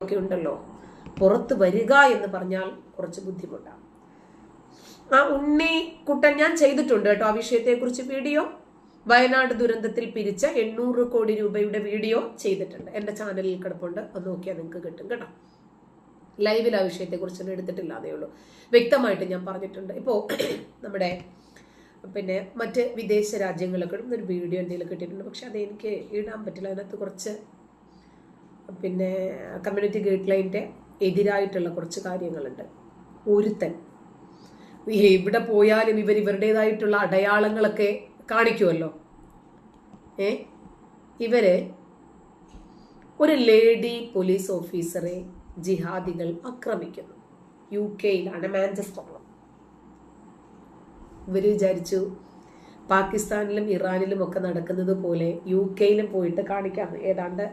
ഒക്കെ ഉണ്ടല്ലോ. പുറത്ത് വരിക എന്ന് പറഞ്ഞാൽ കുറച്ച് ബുദ്ധിമുട്ടാണ്. ആ ഉണ്ണി കുട്ടൻ ഞാൻ ചെയ്തിട്ടുണ്ട് കേട്ടോ ആ വിഷയത്തെക്കുറിച്ച് വീഡിയോ. വയനാട് ദുരന്തത്തിൽ പിരിച്ച എണ്ണൂറ് കോടി രൂപയുടെ വീഡിയോ ചെയ്തിട്ടുണ്ട്. എന്റെ ചാനലിൽ കിടപ്പുണ്ട്. അത് നോക്കിയാൽ നിങ്ങൾക്ക് കിട്ടും കേട്ടോ. ലൈവിൽ ആ വിഷയത്തെക്കുറിച്ചൊന്നും എടുത്തിട്ടില്ല അതേ ഉള്ളൂ. വ്യക്തമായിട്ട് ഞാൻ പറഞ്ഞിട്ടുണ്ട്. ഇപ്പോ നമ്മുടെ പിന്നെ മറ്റ് വിദേശ രാജ്യങ്ങളൊക്കെ ഒരു വീഡിയോ എന്തെങ്കിലും കിട്ടിയിട്ടുണ്ട് പക്ഷെ അത് എനിക്ക് ഇടാൻ പറ്റില്ല. അതിനകത്ത് കുറച്ച് പിന്നെ കമ്മ്യൂണിറ്റി ഗൈഡ് ലൈന്റെ എതിരായിട്ടുള്ള കുറച്ച് കാര്യങ്ങളുണ്ട്. ഒരുത്തൻ. എവിടെ പോയാലും ഇവർ ഇവരുടേതായിട്ടുള്ള അടയാളങ്ങളൊക്കെ കാണിക്കുമല്ലോ ഏ? ഇവർ ഒരു ലേഡി പോലീസ് ഓഫീസറെ ജിഹാദികൾ ആക്രമിക്കുന്നു. യു കെയിലാണ് മാഞ്ചസ്റ്ററിലും ഇവർ വിചാരിച്ചു പാകിസ്ഥാനിലും ഇറാനിലും ഒക്കെ നടക്കുന്നത് പോലെ യു കെയിലും പോയിട്ട് കാണിക്കാം. ഏതാണ്ട്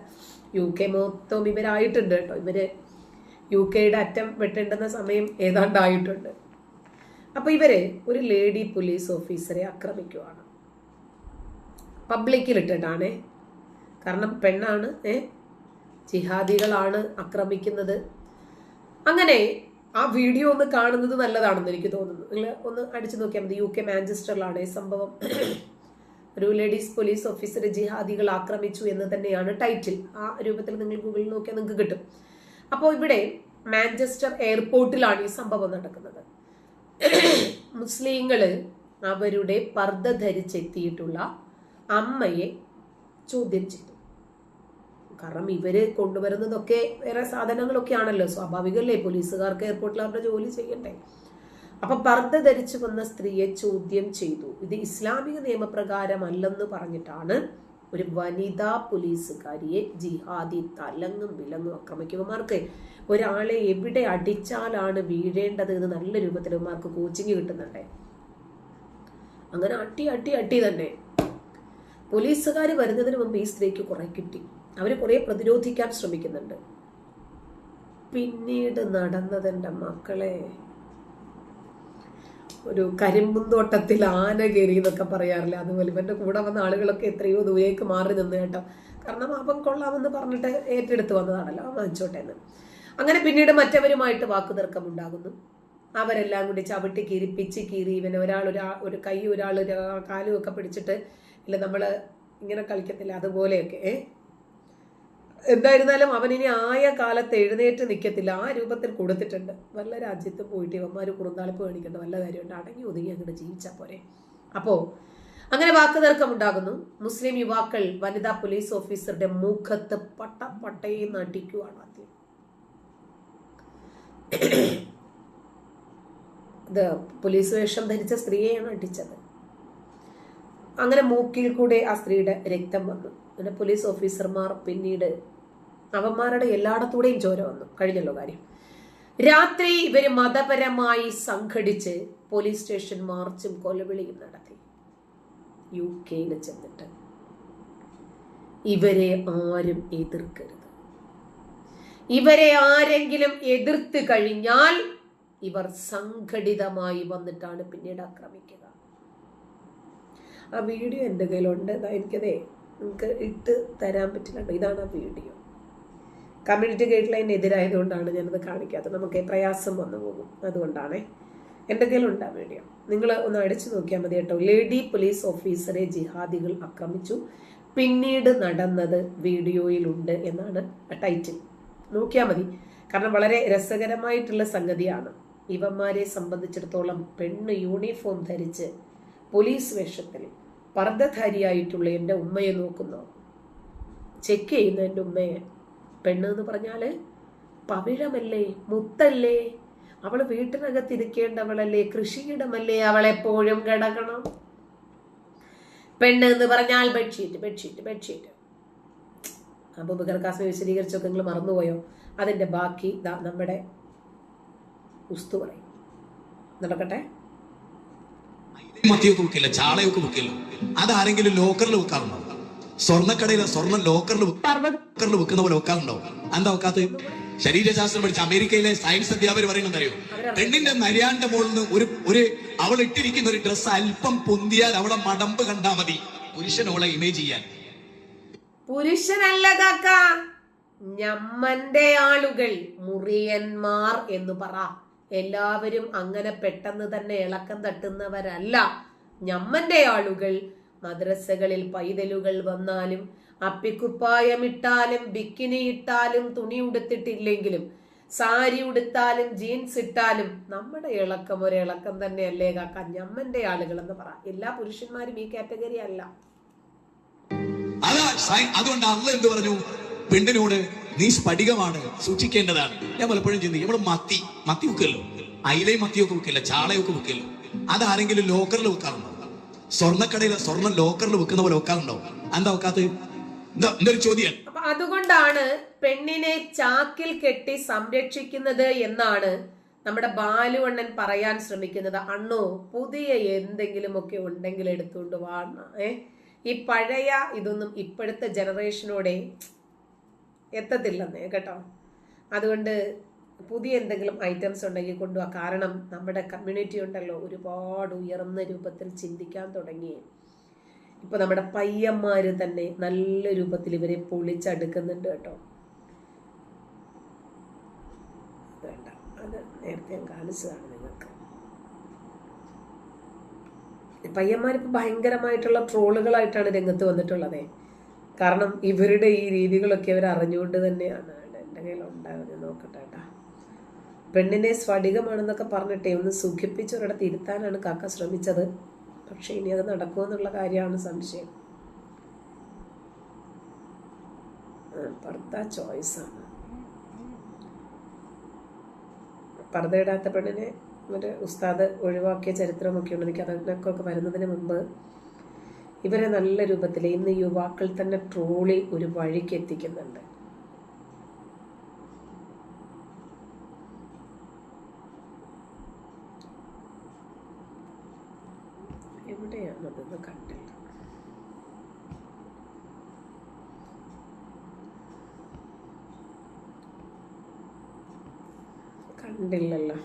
യു കെ മൊത്തം ഇവരായിട്ടുണ്ട് കേട്ടോ. ഇവർ യു കെയുടെ അറ്റം വെട്ടേണ്ടുന്ന സമയം ഏതാണ്ടായിട്ടുണ്ട്. അപ്പൊ ഇവരെ ഒരു ലേഡി പോലീസ് ഓഫീസറെ ആക്രമിക്കുവാണ്. പബ്ലിക്കിലിട്ടിട്ടാണേ കാരണം പെണ്ണാണ് ഏ ജിഹാദികളാണ് ആക്രമിക്കുന്നത്. അങ്ങനെ ആ വീഡിയോ ഒന്ന് കാണുന്നത് നല്ലതാണെന്ന് എനിക്ക് തോന്നുന്നു. നിങ്ങൾ ഒന്ന് അടിച്ചു നോക്കിയാൽ മതി. യു കെ മാഞ്ചസ്റ്ററിലാണ്. ഈ സംഭവം ഒരു ലേഡീസ് പോലീസ് ഓഫീസറെ ജിഹാദികൾ ആക്രമിച്ചു എന്ന് തന്നെയാണ് ടൈറ്റിൽ. ആ രൂപത്തിൽ നിങ്ങൾ ഗൂഗിളിൽ നോക്കിയാൽ നിങ്ങൾക്ക് കിട്ടും. അപ്പോൾ ഇവിടെ മാഞ്ചസ്റ്റർ എയർപോർട്ടിലാണ് ഈ സംഭവം നടക്കുന്നത്. മുസ്ലിങ്ങൾ അവരുടെ പർദ്ദ ധരിച്ചെത്തിയിട്ടുള്ള അമ്മയെ ചോദ്യം ചെയ്തു. കാരണം ഇവർ കൊണ്ടുവരുന്നതൊക്കെ വേറെ സാധനങ്ങളൊക്കെ ആണല്ലോ സ്വാഭാവികമല്ലേ? പോലീസുകാർക്ക് എയർപോർട്ടിൽ അവരുടെ ജോലി ചെയ്യണ്ടേ അപ്പൊ പർദ്ദ ധരിച്ചു വന്ന സ്ത്രീയെ ചോദ്യം ചെയ്തു. ഇത് ഇസ്ലാമിക നിയമപ്രകാരം അല്ലെന്ന് പറഞ്ഞിട്ടാണ് ഒരു വനിതാ പോലീസുകാരിയെ ജിഹാദി തലങ്ങും വിലങ്ങും ആക്രമിക്കുന്നവന്മാർക്ക്. ഒരാളെ എവിടെ അടിച്ചാലാണ് വീഴേണ്ടത് എന്ന് നല്ല രൂപത്തിൽ ഇവന്മാർക്ക് കോച്ചിങ് കിട്ടുന്നുണ്ടേ. അങ്ങനെ അട്ടി അട്ടി അട്ടി തന്നെ. പോലീസുകാർ വരുന്നതിന് മുമ്പ് ഈ സ്ത്രീക്ക് കുറെ കിട്ടി. അവർ കുറേ പ്രതിരോധിക്കാൻ ശ്രമിക്കുന്നുണ്ട്. പിന്നീട് നടന്നതെന്റെ മക്കളെ. ഒരു കരിമ്പുന്തോട്ടത്തിൽ ആന കയറി എന്നൊക്കെ പറയാറില്ല? അതുപോലെ ഇവന്റെ കൂടെ വന്ന ആളുകളൊക്കെ എത്രയോ ദൂരേക്ക് മാറി നിന്ന് കേട്ടോ. കാരണം അവൻ കൊള്ളാമെന്ന് പറഞ്ഞിട്ട് ഏറ്റെടുത്ത് വന്നതാണല്ലോ. വാങ്ങിച്ചോട്ടെ എന്ന്. അങ്ങനെ പിന്നീട് മറ്റവരുമായിട്ട് വാക്കുതർക്കം ഉണ്ടാകുന്നു. അവരെല്ലാം കൂടി ചവിട്ടി കീറി പിച്ച് കീറി ഇവനെ ഒരാൾ ഒരാ ഒരു കൈ ഒരാൾ കാലും ഒക്കെ പിടിച്ചിട്ട് ഇല്ല നമ്മൾ ഇങ്ങനെ കളിക്കത്തില്ല അതുപോലെയൊക്കെ. ഏ? എന്തായിരുന്നാലും അവൻ ഇനി ആയ കാലത്ത് എഴുന്നേറ്റ് നിൽക്കത്തില്ല ആ രൂപത്തിൽ കൊടുത്തിട്ടുണ്ട്. വല്ല രാജ്യത്ത് പോയിട്ട് ഇവന്മാർ കുറുന്താളിപ്പ് കാണിക്കേണ്ട വല്ല കാര്യമുണ്ട്. അടങ്ങി ഒതുങ്ങി അങ്ങോട്ട് ജീവിച്ചാൽ പോരെ. അപ്പോ അങ്ങനെ വാക്കുതർക്കം ഉണ്ടാകുന്നു. മുസ്ലിം യുവാക്കൾ വനിതാ പോലീസ് ഓഫീസറുടെ മുഖത്ത് പട്ട പട്ടയെ നടിക്കുവാണ് ആദ്യം. ഇത് പോലീസ് വേഷം ധരിച്ച സ്ത്രീയെയാണ് അടിച്ചത്. അങ്ങനെ മൂക്കിൽ കൂടെ ആ സ്ത്രീയുടെ രക്തം വന്നു. അങ്ങനെ പോലീസ് ഓഫീസർമാർ പിന്നീട് അവന്മാരുടെ എല്ലായിടത്തൂടെയും ചോര വന്നു. കഴിഞ്ഞല്ലോ കാര്യം. രാത്രി ഇവർ മതപരമായി സംഘടിച്ച് പോലീസ് സ്റ്റേഷൻ മാർച്ചും കൊലവിളിയും നടത്തി. യു കെയിൽ ചെന്നിട്ട് ഇവരെ ആരും എതിർക്കരുത്. ഇവരെ ആരെങ്കിലും എതിർത്ത് കഴിഞ്ഞാൽ ഇവർ സംഘടിതമായി വന്നിട്ടാണ് പിന്നീട് ആക്രമിക്കുക. ആ വീഡിയോ എന്റെ കയ്യിലുണ്ട്. എനിക്കതേ നിങ്ങൾക്ക് ഇട്ട് തരാൻ പറ്റില്ല ഇതാണ് ആ വീഡിയോ. കമ്മ്യൂണിറ്റി ഗൈഡ് ലൈൻ എതിരായതുകൊണ്ടാണ് ഞാനത് കാണിക്കാത്തത്. നമുക്ക് പ്രയാസം വന്നു പോകും. അതുകൊണ്ടാണേ. എന്റെ കയ്യിലുണ്ട് വീഡിയോ. നിങ്ങൾ ഒന്ന് അടിച്ചു നോക്കിയാൽ മതി കേട്ടോ. ലേഡി പോലീസ് ഓഫീസറെ ജിഹാദികൾ ആക്രമിച്ചു. പിന്നീട് നടന്നത് വീഡിയോയിലുണ്ട് എന്നാണ് ടൈറ്റിൽ നോക്കിയാൽ മതി. കാരണം വളരെ രസകരമായിട്ടുള്ള സംഗതിയാണ്. ഇവന്മാരെ സംബന്ധിച്ചിടത്തോളം പെണ്ണ് യൂണിഫോം ധരിച്ച് പോലീസ് വേഷത്തിൽ പർദ്ധധാരിയായിട്ടുള്ള എന്റെ ഉമ്മയെ നോക്കുന്നു. ചെക്ക് ചെയ്യുന്ന എന്റെ ഉമ്മയെ. പെണ്ണ് എന്ന് പറഞ്ഞാൽ പവിഴമല്ലേ മുത്തല്ലേ? അവൾ വീട്ടിനകത്തിരിക്കേണ്ടവളല്ലേ കൃഷിയിടമല്ലേ അവളെപ്പോഴും കിടക്കണം? പെണ്ണ് എന്ന് പറഞ്ഞാൽ bedsheet bedsheet bedsheet. Abubakar Qasmi വിശദീകരിച്ചൊക്കെ നിങ്ങൾ മറന്നുപോയോ? അതിന്റെ ബാക്കി നമ്മുടെ ഉസ്തു പറയും. നടക്കട്ടെ? മത്തിയൊക്കെ ചാളയൊക്കെ വെക്കില്ല അതാരെങ്കിലും ലോക്കറിൽ വെക്കാറുണ്ടോ? സ്വർണക്കടയിലെ സ്വർണം ലോക്കറിൽ ലോക്കറിൽ വെക്കുന്ന പോലെ വെക്കാറുണ്ടോ? എന്താ വെക്കാത്ത? ശരീരശാസ്ത്രം പഠിച്ച അമേരിക്കയിലെ സയൻസ് അധ്യാപകർ പറയുന്നത് അറിയോ പെണ്ണിന്റെ നരിയാന്റെ മുകളിൽ നിന്ന് ഒരു ഒരു അവൾ ഇട്ടിരിക്കുന്ന ഒരു ഡ്രസ്സ് അല്പം പൊന്തിയാൽ അവളെ മടമ്പ് കണ്ടാ മതി. പുരുഷൻ അവളെ ഇമേജ് ചെയ്യാൻ. പുരുഷനല്ലതാക്ക. ഞമ്മന്റെ ആളുകൾ മുറിയന്മാർ എന്ന് പറ. എല്ലാവരും അങ്ങനെ പെട്ടെന്ന് തന്നെ ഇളക്കം തട്ടുന്നവരല്ല. ഞമ്മന്റെ ആളുകൾ മദ്രസകളിൽ പൈതലുകൾ വന്നാലും അപ്പിക്കുപ്പായമിട്ടാലും ബിക്കിനി ഇട്ടാലും തുണി ഉടുത്തിട്ടില്ലെങ്കിലും സാരി ഉടുത്താലും ജീൻസ് ഇട്ടാലും നമ്മുടെ ഇളക്കം ഒരു ഇളക്കം തന്നെയല്ലേ കാക്ക? ഞമ്മന്റെ ആളുകൾ എന്ന് പറ. എല്ലാ പുരുഷന്മാരും ഈ കാറ്റഗറി അല്ല. അതുകൊണ്ട് അന്ന് എന്ത് പറഞ്ഞു? പെണ്ണിനോട് നീ സ്ഫടികമാണ് സൂക്ഷിക്കേണ്ടതാണ്. ഞാൻ പലപ്പോഴും ചിന്തിക്കും ഇവിടെ മത്തി മത്തി വെക്കല്ലോ. അയിലയും മത്തിയൊക്കെ വെക്കില്ല ചാളയൊക്കെ വെക്കല്ലോ. അതാരെങ്കിലും ലോക്കറിൽ വെക്കാറുണ്ടോ? സ്വർണക്കടയിലെ സ്വർണം ലോക്കറിൽ വെക്കുന്ന പോലെ വെക്കാറുണ്ടോ? എന്താ വെക്കാത്ത? ചോദ്യം? അതുകൊണ്ടാണ് പെണ്ണിനെ ചാക്കിൽ കെട്ടി സംരക്ഷിക്കുന്നത് എന്നാണ് നമ്മുടെ ബാലുവണ്ണൻ പറയാൻ ശ്രമിക്കുന്നത്. അണ്ണോ പുതിയ എന്തെങ്കിലുമൊക്കെ ഉണ്ടെങ്കിൽ എടുത്തുകൊണ്ട് വാണ ഏ? ഈ പഴയ ഇതൊന്നും ഇപ്പോഴത്തെ ജനറേഷനോടെ എത്തത്തില്ലെന്നേ കേട്ടോ? അതുകൊണ്ട് പുതിയ എന്തെങ്കിലും ഐറ്റംസ് ഉണ്ടെങ്കിൽ കൊണ്ടുപോകാം കാരണം നമ്മുടെ കമ്മ്യൂണിറ്റി ഉണ്ടല്ലോ ഒരുപാട് ഉയർന്ന രൂപത്തിൽ ചിന്തിക്കാൻ തുടങ്ങി. ഇപ്പോൾ നമ്മുടെ പയ്യന്മാർ തന്നെ നല്ല രൂപത്തിൽ ഇവരെ പൊളിച്ചടുക്കുന്നുണ്ട് കേട്ടോ. വേണ്ട അത് നേരത്തെ ഞാൻ കാണിച്ചതാണ് നിങ്ങൾക്ക്. പയ്യന്മാരിപ്പോൾ ഭയങ്കരമായിട്ടുള്ള ട്രോളുകളായിട്ടാണ് രംഗത്ത് വന്നിട്ടുള്ളത്. കാരണം ഇവരുടെ ഈ രീതികളൊക്കെ അവർ അറിഞ്ഞുകൊണ്ട് തന്നെയാണ് എന്റെ കയ്യിൽ ഉണ്ടാകുന്നത് നോക്കട്ടെ കേട്ടാ. പെണ്ണിനെ സ്ഫടികമാണെന്നൊക്കെ പറഞ്ഞിട്ടേ ഒന്ന് സുഖിപ്പിച്ച് ഒരിടത്ത് ഇരുത്താനാണ് കാക്ക ശ്രമിച്ചത്. പക്ഷെ ഇനി അത് നടക്കുമോ എന്നുള്ള കാര്യമാണ് സംശയം. പർദ്ദ പർദ്ദയിടാത്ത പെണ്ണിനെ ഒരു ഉസ്താദ് ഒഴിവാക്കിയ ചരിത്രമൊക്കെ ഉണ്ട്. എനിക്ക് അതിനൊക്കെ വരുന്നതിന് മുമ്പ് ഇവരെ നല്ല രൂപത്തിൽ ഇന്ന് യുവാക്കൾ തന്നെ ട്രോളി ഒരു വഴിക്ക് എത്തിക്കുന്നുണ്ട്. കണ്ടില്ലല്ലോ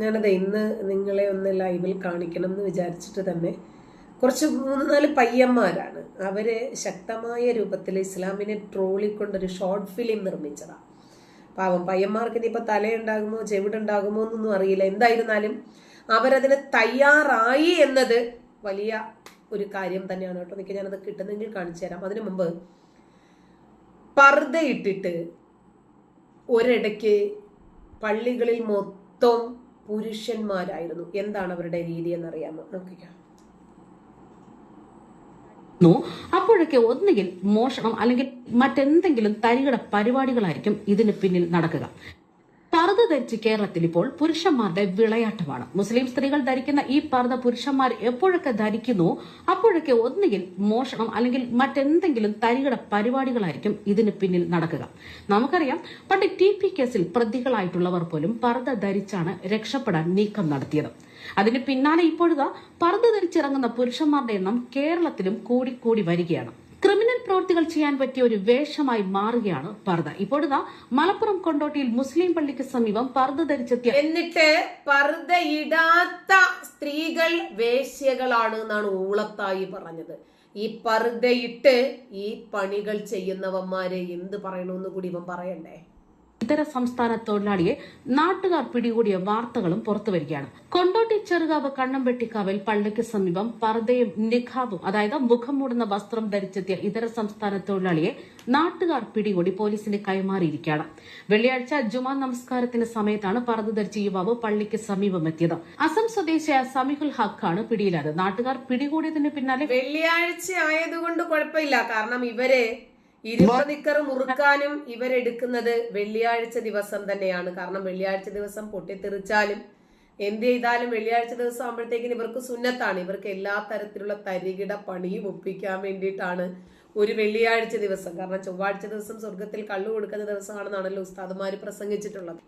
ഞാനത് ഇന്ന് നിങ്ങളെ ഒന്ന് ലൈവിൽ കാണിക്കണം എന്ന് വിചാരിച്ചിട്ട് തന്നെ കുറച്ച് മൂന്ന് നാല് പയ്യന്മാരാണ്. അവർ ശക്തമായ രൂപത്തിൽ ഇസ്ലാമിനെ ട്രോളിക്കൊണ്ടൊരു ഷോർട്ട് ഫിലിം നിർമ്മിച്ചതാണ് പാവം പയ്യന്മാർക്ക് ഇനിയിപ്പോൾ തലയുണ്ടാകുമോ ചെവിടുണ്ടാകുമോ എന്നൊന്നും അറിയില്ല. എന്തായിരുന്നാലും അവരതിന് തയ്യാറായി എന്നത് വലിയ ഒരു കാര്യം തന്നെയാണ് കേട്ടോ. എനിക്ക് ഞാനത് കിട്ടുന്നെങ്കിൽ കാണിച്ചു തരാം. അതിനു മുമ്പ് പർദ്ദയിട്ടിട്ട് ഒരിടയ്ക്ക് പള്ളികളിൽ മൊത്തം പുരുഷന്മാരായിരുന്നു. എന്താണ് അവരുടെ രീതി എന്നറിയാമോ? നോക്കിക്കാം. അപ്പോഴൊക്കെ ഒന്നുകിൽ മോഷണം അല്ലെങ്കിൽ മറ്റെന്തെങ്കിലും തരികിട പരിപാടികളായിരിക്കും ഇതിന് പിന്നിൽ നടക്കുക. പർദ്ദ ധരിച്ച് കേരളത്തിൽ ഇപ്പോൾ പുരുഷന്മാരുടെ വിളയാട്ടമാണ്. മുസ്ലിം സ്ത്രീകൾ ധരിക്കുന്ന ഈ പർദ്ദ പുരുഷന്മാർ എപ്പോഴൊക്കെ ധരിക്കുന്നു അപ്പോഴൊക്കെ ഒന്നുകിൽ മോഷണം അല്ലെങ്കിൽ മറ്റെന്തെങ്കിലും തരികിട പരിപാടികളായിരിക്കും ഇതിന് പിന്നിൽ നടക്കുക. നമുക്കറിയാം പണ്ട് ടി പി കേസിൽ പ്രതികളായിട്ടുള്ളവർ പോലും പർദ്ദ ധരിച്ചാണ് രക്ഷപ്പെടാൻ നീക്കം നടത്തിയത്. അതിന് പിന്നാലെ ഇപ്പോഴുക പർദ്ദ ധരിച്ചിറങ്ങുന്ന പുരുഷന്മാരുടെ എണ്ണം കേരളത്തിലും കൂടിക്കൂടി വരികയാണ്. പ്രവൃത്തികൾ ചെയ്യാൻ പറ്റിയ ഒരു വേഷമായി മാറുകയാണ് പർദ്ദ ഇപ്പോഴിതാ മലപ്പുറം കൊണ്ടോട്ടിയിൽ മുസ്ലിം പള്ളിക്ക് സമീപം പർദ്ദ ധരിച്ചെത്തിയ എന്നിട്ട് പർദ്ദയിടാത്ത സ്ത്രീകൾ വേശ്യകളാണ് എന്നാണ് ഊളത്തായി പറഞ്ഞത്. ഈ പർദ്ദയിട്ട് ഈ പണികൾ ചെയ്യുന്നവന്മാരെ എന്ത് പറയണമെന്ന് കൂടി ഇവൻ പറയണ്ടേ? ഇതര സംസ്ഥാന തൊഴിലാളിയെ നാട്ടുകാർ പിടികൂടിയ വാർത്തകളും പുറത്തുവരികയാണ് കൊണ്ടോട്ടി ചെറുകാവ് കണ്ണമ്പെട്ടിക്കാവിൽ പള്ളിക്ക് സമീപം പർദയും നിഖാബും അതായത് മുഖം മൂടുന്ന വസ്ത്രം ധരിച്ചെത്തിയ ഇതര സംസ്ഥാന തൊഴിലാളിയെ നാട്ടുകാർ പിടികൂടി പോലീസിന് കൈമാറിയിരിക്കുകയാണ്. വെള്ളിയാഴ്ച ജുമാ നമസ്കാരത്തിന് സമയത്താണ് പർദ്ദ ധരിച്ച യുവാവ് പള്ളിക്ക് സമീപം എത്തിയത് അസം സ്വദേശിയായ സമീഹുൽ ഹക്കാണ് പിടിയിലായത്. നാട്ടുകാർ പിടികൂടിയതിന് പിന്നാലെ വെള്ളിയാഴ്ച ആയതുകൊണ്ട് കുഴപ്പമില്ല. കാരണം ഇവർ ഇരുപ നിക്കർ മുറുക്കാനും ഇവരെടുക്കുന്നത് വെള്ളിയാഴ്ച ദിവസം തന്നെയാണ്. കാരണം വെള്ളിയാഴ്ച ദിവസം പൊട്ടിത്തെറിച്ചാലും എന്ത് ചെയ്താലും വെള്ളിയാഴ്ച ദിവസം ആകുമ്പോഴത്തേക്കിന് ഇവർക്ക് സുന്നത്താണ്. ഇവർക്ക് എല്ലാ തരത്തിലുള്ള തരികിട പണിയും ഒപ്പിക്കാൻ വേണ്ടിയിട്ടാണ് ഒരു വെള്ളിയാഴ്ച ദിവസം. കാരണം ചൊവ്വാഴ്ച ദിവസം സ്വർഗത്തിൽ കള്ളു കൊടുക്കുന്ന ദിവസമാണെന്നാണല്ലോ ഉസ്താദുമാര് പ്രസംഗിച്ചിട്ടുള്ളത്.